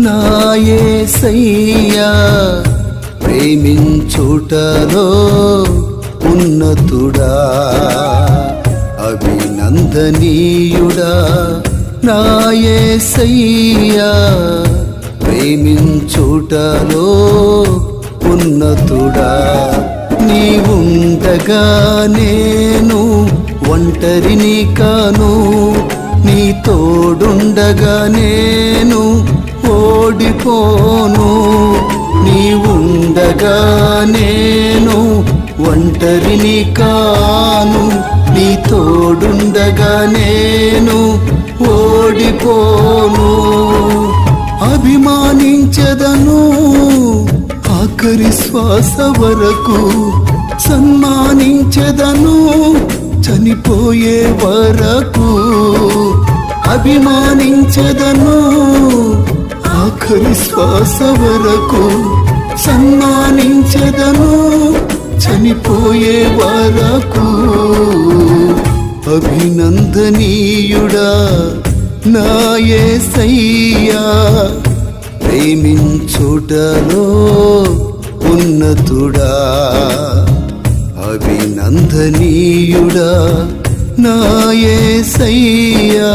నాయసయ్యా ప్రేమించుటలో ఉన్నతుడా అభినందనీయుడా. నాయసయ్యా ప్రేమించుటలో ఉన్నతుడా. నీవుండగా నేను ఒంటరిని కాను నీ తోడుండగా నేను పోను నీవుండగా నేను ఒంటరిని కాను నీ తోడుండగా నేను ఓడిపోను. అభిమానించదను ఆఖరి శ్వాస వరకు సన్మానించదను చనిపోయే వరకు. అభిమానించదను ఆఖరి శ్వాస వరకు సన్మానించదను. చనిపోయే వరకు అభినందనీయుడా నాయే సయ్యా. ప్రేమించుటలో ఉన్నతుడా అభినందనీయుడా నాయే సయ్యా.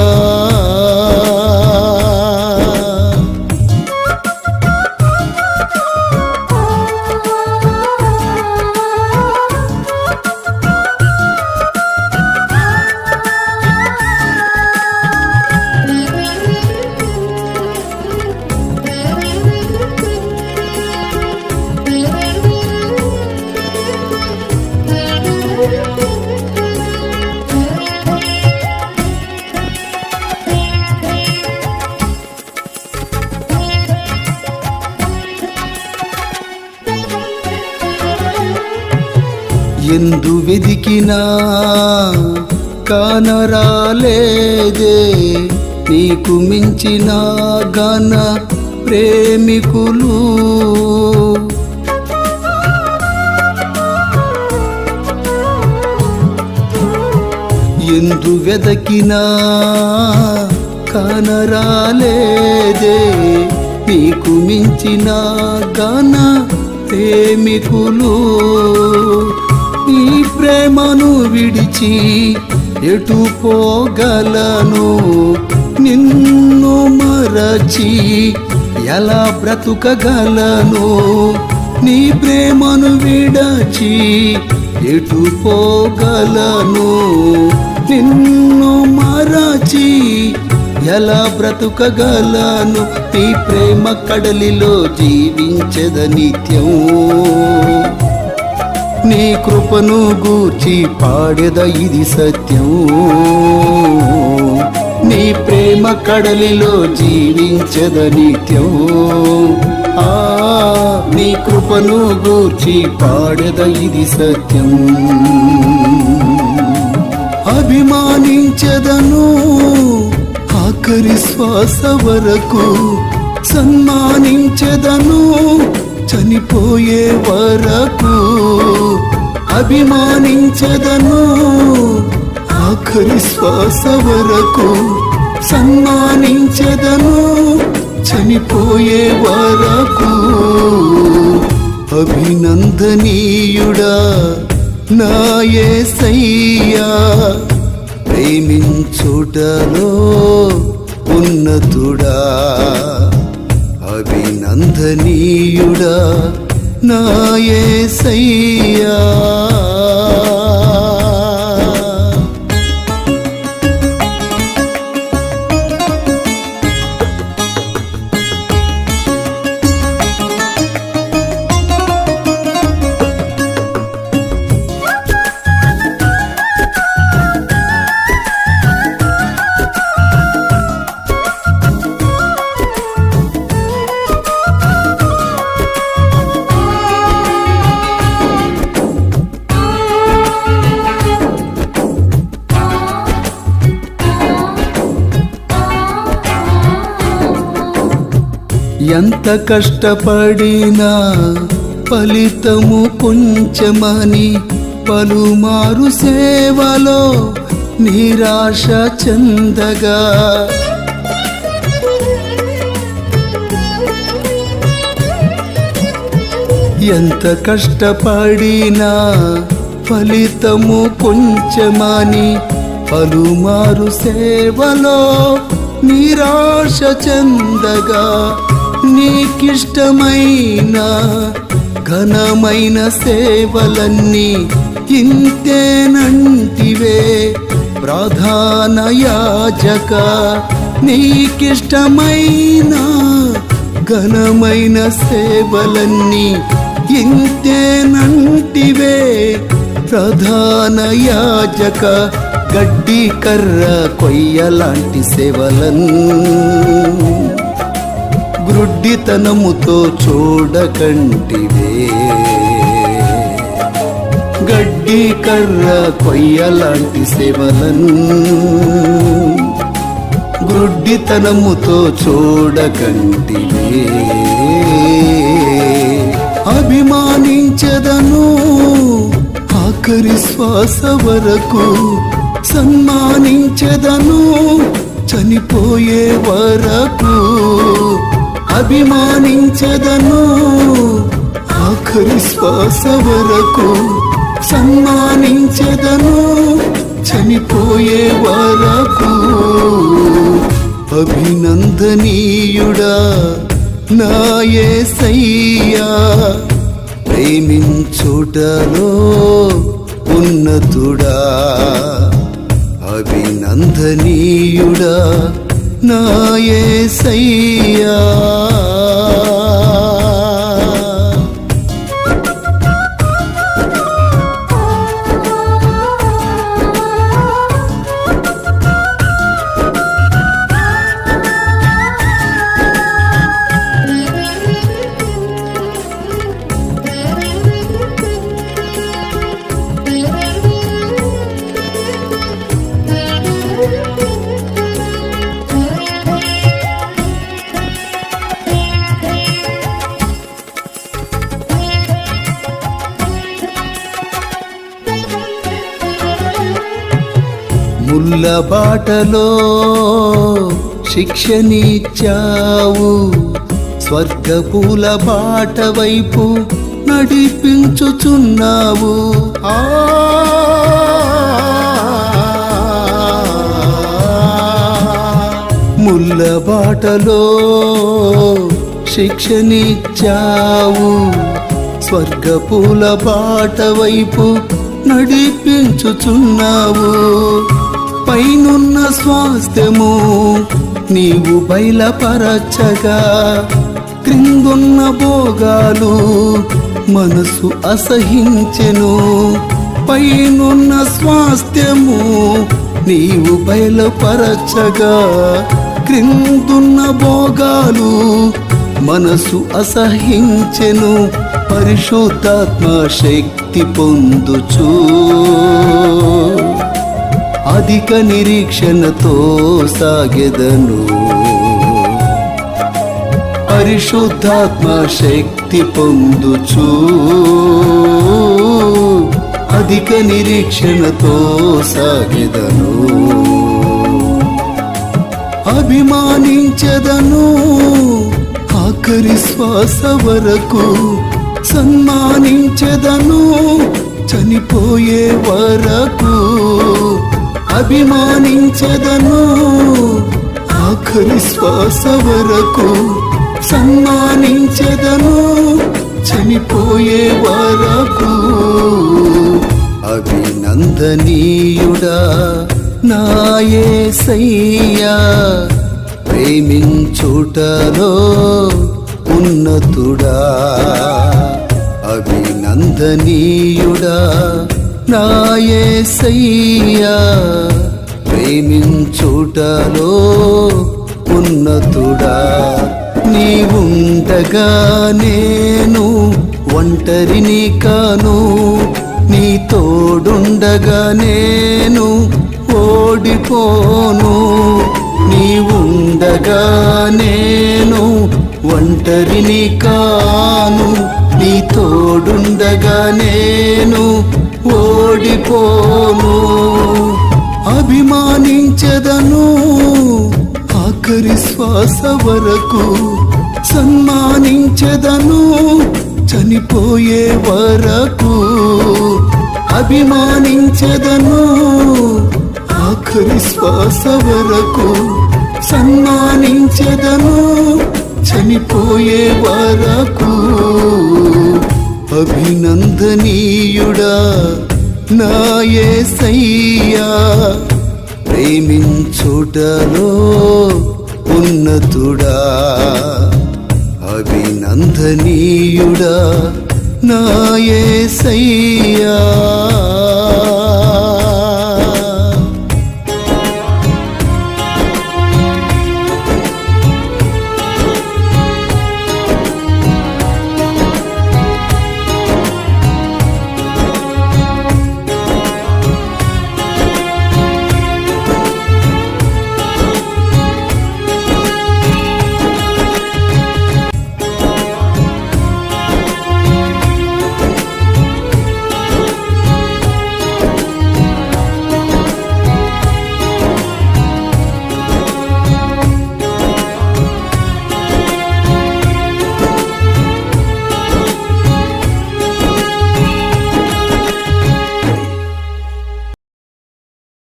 ఎందు వెదికినా కానరాలేదే. నీకు మించిన గన ప్రేమికులు. ఎందు వెదకినా కానరాలేదే. నీకు మించిన గన ప్రేమికులు. నీ ప్రేమను విడిచి ఎటు పోగలను? నిన్ను మరచి ఎలా బ్రతుకగలను? నీ ప్రేమను విడచి ఎటు పోగలను? నిన్ను మరచి ఎలా బ్రతుకగలను? నీ ప్రేమ కడలిలో జీవించద నిత్యం నీ కృపను గూర్చి పాడెద ఇది సత్యం. నీ ప్రేమ కడలిలో జీవించద నిత్యం. ఆ నీ కృపను గూర్చి పాడెద ఇది సత్యం. అభిమానించదను ఆఖరి శ్వాస వరకు సన్మానించదను చనిపోయే వరకు అభిమానించదను. ఆఖరి శ్వాస వరకు సన్మానించదను. చనిపోయే వరకు అభినందనీయుడా నాయే సయ్యా ప్రేమించుటలో ఉన్నతుడా. నందనీయుడా అభినందనీయుడా నాయసయ్యా ఎంత కష్టపడినా ఫలితము కొంచెమని పలుమారు సేవలో నిరాశ చెందగా. ఎంత కష్టపడినా ఫలితము కొంచెమని పలుమారు సేవలో నిరాశ చెందగా. నీకిష్టమైన ఘనమైన సేవలన్నీ ఇంతేనంటివే ప్రధాన యాజక నీకిష్టమైన ఘనమైన సేవలన్నీ ఇంతేనంటివే ప్రధాన యాజక గడ్డి కర్ర కొయ్యలాంటి సేవలన్నీ. గుడ్డితనముతో చూడకంటివే. గడ్డి కర్ర కొయ్యలాంటి సేవలను గుడ్డితనముతో చూడకంటివే. అభిమానించదను ఆఖరి శ్వాస వరకు సన్మానించదను చనిపోయే వరకు అభిమానించదను. ఆఖరి శ్వాస వరకు సన్మానించదను. చనిపోయే వరకు అభినందనీయుడా నాయే సయ్యా. ప్రేమించుటలో ఉన్నతుడా అభినందనీయుడా. నాయే సయ్యా ముల్ల బాటలో శిక్షనిచ్చావు. స్వర్గపూల బాట వైపు నడిపించుచున్నావు. ఆ ముల్ల బాటలో శిక్షనిచ్చావు. స్వర్గపూల బాట వైపు నడిపించుచున్నావు. పైనున్న స్వాస్థ్యము నీవు బయలపరచగా క్రిందున్న భోగాలు మనసు అసహించెను. పైనున్న స్వాస్థ్యము నీవు బయలుపరచగా క్రిందున్న భోగాలు మనసు అసహించెను. పరిశుద్ధాత్మ శక్తి పొందుచూ. అధిక నిరీక్షణతో సాగెదను. పరిశుద్ధాత్మ శక్తి పొందుచూ. అధిక నిరీక్షణతో సాగెదను. అభిమానించదను. ఆఖరి శ్వాస వరకు సన్మానించదను. చనిపోయే వరకు అభిమానించదను. ఆఖరి శ్వాస వరకు సన్మానించదను. చనిపోయే వరకు అభినందనీయుడా నాయే సయ్యా. ప్రేమించుటలో ఉన్నతుడా అభినందనీయుడా నాయసయ్యా ప్రేమించుటలో ఉన్నతుడా? నీవుంటగా నేను ఒంటరిని కాను నీ తోడుండగా నేను ఓడిపోను. నీవుండగా నేను ఒంటరిని కాను నీ తోడుండగా నేను ఓడిపోను అభిమానించదను. ఆఖరి శ్వాస వరకు సన్మానించదను. చనిపోయే వరకు అభిమానించదను. ఆఖరి శ్వాస వరకు సన్మానించదను. చనిపోయే వరకు అభినందనీయుడా నాయే సయ్యా ప్రేమించుటలో ఉన్నతుడా అభినందనీయుడా నాయే సయ్యా